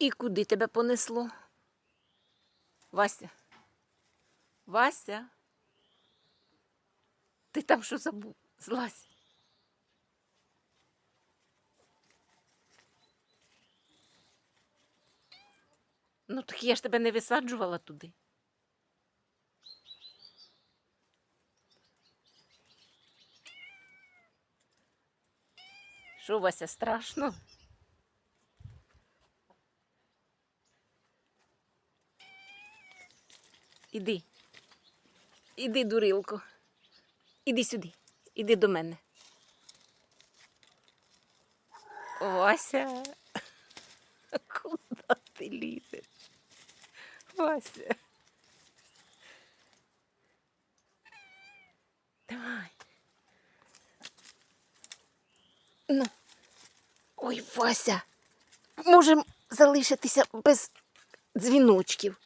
І куди тебе понесло? Вася. Вася. Ти там що забув? Злазь. Ну, так я ж тебе не висаджувала туди. Що, Вася, страшно? Іди. Іди, дурилко. Іди сюди. Іди до мене. Вася. Куди ти лізеш? Вася. Давай. Ну. Ой, Вася. Можемо залишитися без дзвіночків.